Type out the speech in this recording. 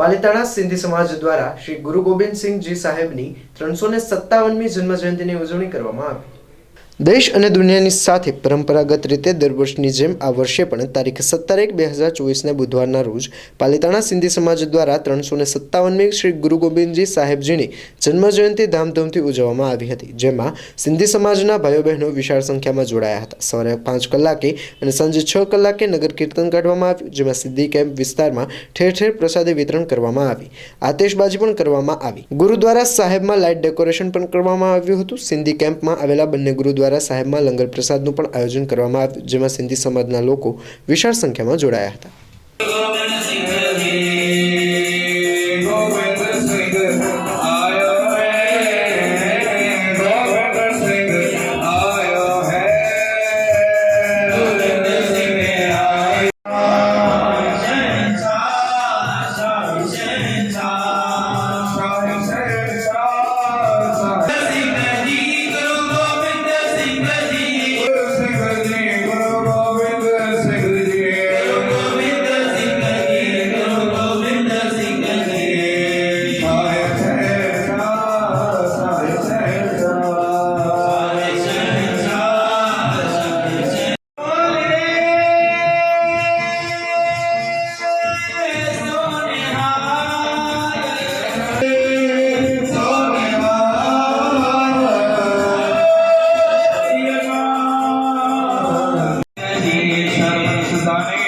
પાલિતાણા સિંધી સમાજ દ્વારા શ્રી ગુરુ ગોવિંદસિંહજી સાહેબની ત્રણસો ને સત્તાવનમી જન્મજયંતિની ઉજવણી કરવામાં આવી. દેશ અને દુનિયાની સાથે પરંપરાગત રીતે દર વર્ષની જેમ આ વર્ષે પણ તારીખ સત્તર એક બે હજાર ચોવીસને બુધવારના રોજ પાલિતાણા સિંધી સમાજ દ્વારા ત્રણસો ને સત્તાવનમી શ્રી ગુરુ ગોબિંદજી સાહેબજીની જન્મજયંતિ ધામધૂમથી ઉજવવામાં આવી હતી, જેમાં સિંધી સમાજના ભાઈઓ બહેનો વિશાળ સંખ્યામાં જોડાયા હતા. સવારે પાંચ કલાકે અને સાંજે છ કલાકે નગર કીર્તન કાઢવામાં આવ્યું, જેમાં સિદ્ધિ કેમ્પ વિસ્તારમાં ઠેર ઠેર પ્રસાદી વિતરણ કરવામાં આવી. આતેશબાજી પણ કરવામાં આવી. ગુરુદ્વારા સાહેબમાં લાઇટ ડેકોરેશન પણ કરવામાં આવ્યું હતું. સિંધી કેમ્પમાં આવેલા બંને ગુરુદ્વારા સાહેબમાં લંગર પ્રસાદનું પણ આયોજન કરવામાં આવ્યું, જેમાં સિંધી સમાજના લોકો વિશાળ સંખ્યામાં જોડાયા હતા. Masonic